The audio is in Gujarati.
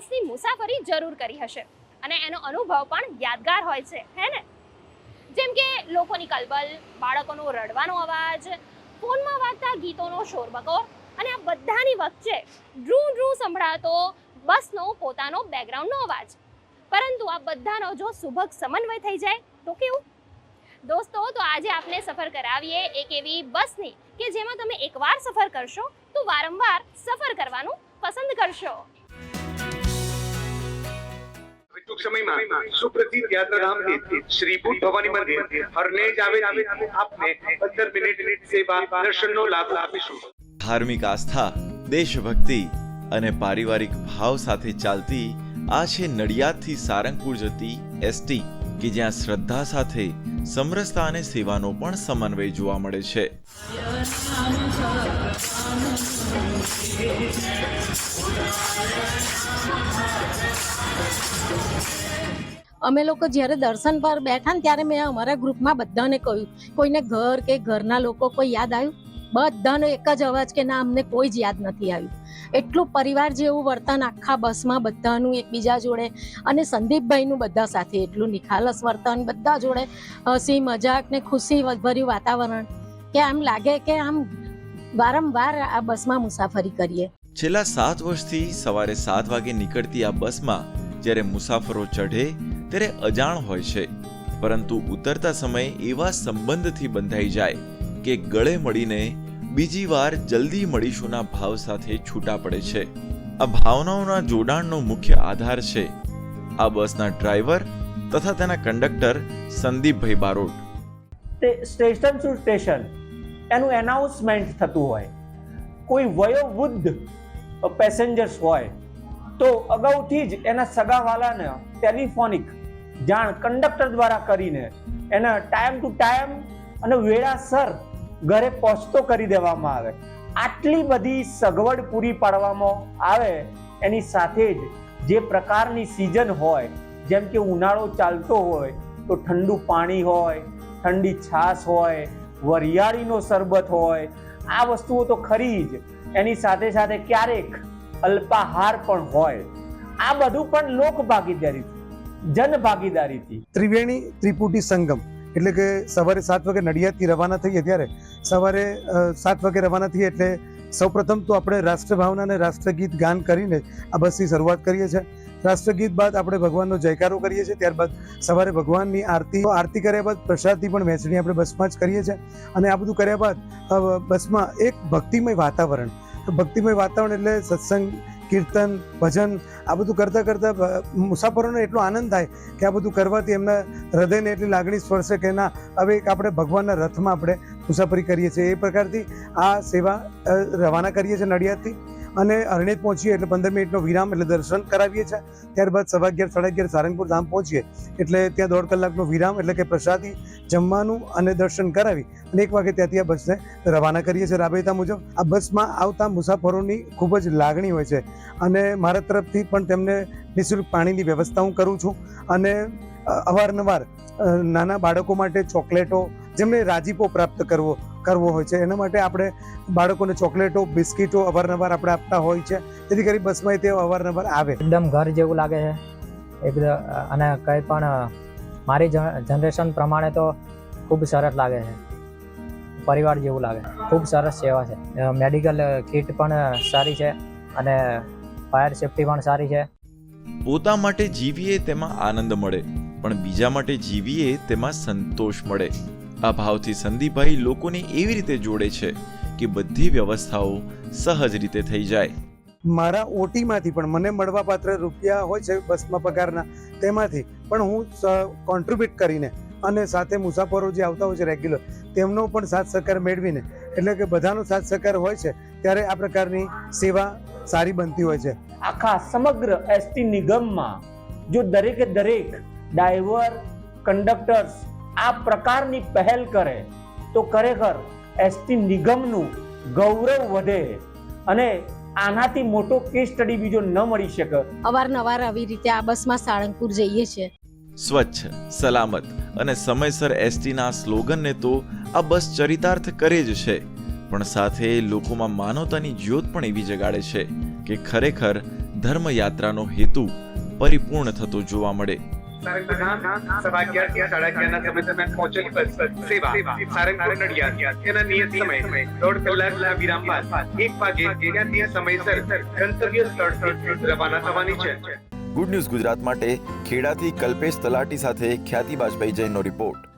બસની મુસાફરી જરૂર કરી હશે. અને એનો અનુભવ પણ યાદગાર હોય છે, હે ને? જેમ કે લોકોની કલબલ, બાળકોનો રડવાનો અવાજ, ફોનમાં વાગતા ગીતોનો શોરબકોર અને આ બધાની વચ્ચે ડ્રૂ ડ્રૂ સંભળાતો બસનો પોતાનો બેકગ્રાઉન્ડનો અવાજ. પરંતુ આ બધાનો જો સુભગ સમન્વય થઈ જાય, તો કેવું? દોસ્તો, તો આજે આપને સફર કરાવીએ એક એવી બસની કે જેમાં તમે એકવાર સફર કરશો, તો વારંવાર સફર કરવાનું પસંદ કરશો. ટૂંક સમયમાં સુપ્રસિદ્ધ યાત્રાધામ તીર્થ શ્રી ભવાની મંદિર હરનેજ આવે આપને પંદર મિનિટ સેવા દર્શનનો લાભ આપીશું. ધાર્મિક આસ્થા, દેશભક્તિ અને પારિવારિક ભાવ સાથે ચાલતી આ છે નડિયાદથી સારંગપુર જતી એસટી કે જ્યાં શ્રદ્ધા સાથે સમરસતા અને સેવાનો પણ સમન્વય જોવા મળે છે. અમે લોકો જ્યારે દર્શન પર બેઠા ને ત્યારે મેં અમારા ગ્રુપમાં બધાને કહ્યું, કોઈને ઘર કે ઘરના લોકો કોઈ યાદ આવ્યું? બધાનો એક જ અવાજ કે ના, અમને કોઈ જ યાદ નથી આવ્યું. એટલું પરિવાર જેવું વર્તન આખા બસમાં બધાનું એકબીજા જોડે અને સંદીપભાઈનું બધા સાથે એટલું નિખાલસ વર્તન, બધા જોડે હસી, મજાક ને ખુશી ભર્યું વાતાવરણ કે આમ લાગે કે આમ વારંવાર આ બસમાં મુસાફરી કરીએ. છેલ્લા સાત વર્ષથી સવારે સાત વાગે નીકળતી આ બસમાં જ્યારે મુસાફરો ચઢે ત્યારે અજાણ હોય છે. પરંતુ ઉતરતા સમયે એવા સંબંધથી બંધાઈ જાય કે ગળે મળીને બીજી વાર જલ્દી મળીશુંના ભાવ સાથે છૂટા પડે છે. આ ભાવનાઓના જોડાણનો મુખ્ય આધાર છે. આ બસના ડ્રાઈવર તથા તેના conductor Sandeepbhai Barot. Station to station એનું એનાઉન્સમેન્ટ થતું હોય. કોઈ વયોવૃદ્ધ પેસેન્જર્સ હોય તો અગાઉથી જ એના સગાવાલાને ટેલિફોનિક જાણ કંડક્ટર દ્વારા કરીને એને ટાઈમ ટુ ટાઈમ અને વેળાસર ઘરે પહોંચતો કરી દેવામાં આવે. આટલી બધી સગવડ પૂરી પાડવામાં આવે એની સાથે જ જે પ્રકારની સિઝન હોય, જેમ કે ઉનાળો ચાલતો હોય, તો ઠંડુ પાણી હોય, ઠંડી છાશ હોય, વરિયાળીનો શરબત હોય, આ વસ્તુઓ તો ખરી જ. એની સાથે સાથે ક્યારેક અલ્પાહાર પણ હોય. આ બધું પણ લોક ભાગીદારીથી જન ભાગીદારીથી ત્રિવેણી ત્રિપુટી સંગમ, એટલે કે સવારે સાત વાગે નડિયાદથી રવાના થઈએ ત્યારે. સવારે સાત વાગે રવાના થઈએ એટલે સૌપ્રથમ તો આપણે રાષ્ટ્રભાવના અને રાષ્ટ્રગીત ગાન કરીને આ બસની શરૂઆત કરીએ છીએ. રાષ્ટ્રગીત બાદ આપણે ભગવાનનો જયકારો કરીએ છીએ. ત્યારબાદ સવારે ભગવાનની આરતી આરતી કર્યા બાદ પ્રસાદની પણ વહેંચણી આપણે બસમાં જ કરીએ છીએ. અને આ બધું કર્યા બાદ બસમાં એક ભક્તિમય વાતાવરણ. ભક્તિમય વાતાવરણ એટલે સત્સંગ કીર્તન, ભજન, આ બધું કરતાં કરતાં મુસાફરોને એટલો આનંદ થાય કે આ બધું કરવાથી એમના હૃદયને એટલી લાગણી સ્પર્શે કે ના, હવે એક આપણે ભગવાનના રથમાં આપણે મુસાફરી કરીએ છીએ. એ પ્રકારથી આ સેવા રવાના કરીએ છીએ નડિયાદથી. અને અરણેજ પહોંચીએ એટલે પંદર મિનિટનો વિરામ એટલે દર્શન કરાવીએ છીએ. ત્યારબાદ સવા અગિયાર, સાડા અગિયાર સારંગપુર ધામ પહોંચીએ એટલે ત્યાં દોઢ કલાકનો વિરામ એટલે કે પ્રસાદી, જમવાનું અને દર્શન કરાવી અને એક વાગે ત્યાંથી આ બસને રવાના કરીએ છીએ રાબેતા મુજબ. આ બસમાં આવતા મુસાફરોની ખૂબ જ લાગણી હોય છે અને મારા તરફથી પણ તેમને નિઃશુલ્ક પાણીની વ્યવસ્થા હું કરું છું અને અવારનવાર નાના બાળકો માટે ચોકલેટો જેમને રાજીપો પ્રાપ્ત કરવો કરવો હોય છે. એના માટે આપણે બાળકોને ચોકલેટો બિસ્કીટો અવારનવાર આપણે આપતા હોય છે. જેથી કરી બસમાં તેઓ અવારનવાર આવે. એકદમ ઘર જેવું લાગે છે. એકદમ અને કંઈ પણ મારી જનરેશન પ્રમાણે તો ખૂબ સરસ લાગે છે. પરિવાર જેવું લાગે. ખૂબ સરસ સેવા છે. મેડિકલ કીટ પણ સારી છે અને ફાયર સેફટી પણ સારી છે. પોતા માટે જીવીએ તેમાં આનંદ મળે પણ બીજા માટે જીવીએ તેમાં સંતોષ મળે. આ ભાવથી સંદીપભાઈ લોકોને એવી રીતે જોડે છે કે બધી વ્યવસ્થાઓ સહજ રીતે થઈ જાય. મારા ઓટીમાંથી પણ મને મળવાપાત્ર રૂપિયા હોય છે બસમાં પગારના તેમાંથી પણ હું કોન્ટ્રીબ્યુટ કરીને અને સાથે મુસાફરો જે આવતા હોય છે રેગ્યુલર તેમનો પણ સાથ સહકાર મેળવીને એટલે કે બધાનો સાથ સહકાર હોય છે ત્યારે આ પ્રકારની સેવા સારી બનતી હોય છે. આખા સમગ્ર એસટી નિગમમાં જો દરેકે દરેક ડ્રાઈવર કંડક્ટર્સ આ પ્રકારની પહેલ કરે તો ખરેખર એસટી નિગમનું ગૌરવ વધે અને આનાથી મોટો કેસ સ્ટડી બીજો ન મળી શકે. અવારનવાર આવી રીતે આ બસમાં સાળંગપુર જઈએ છીએ. સ્વચ્છ સલામત અને સમયસર એસટીના સ્લોગનને તો આ બસ ચરિતાર્થ કરે જ છે. પણ સાથે લોકોમાં માનવતાની જ્યોત પણ એવી જગાડે છે કે ખરેખર ધર્મયાત્રાનો હેતુ પરિપૂર્ણ થતો જોવા મળે. ગુડ ન્યૂઝ ગુજરાત માટે ખેડાથી કલ્પેશ તલાટી સાથે ખ્યાતિ બાજપાઈ જૈનનો રિપોર્ટ.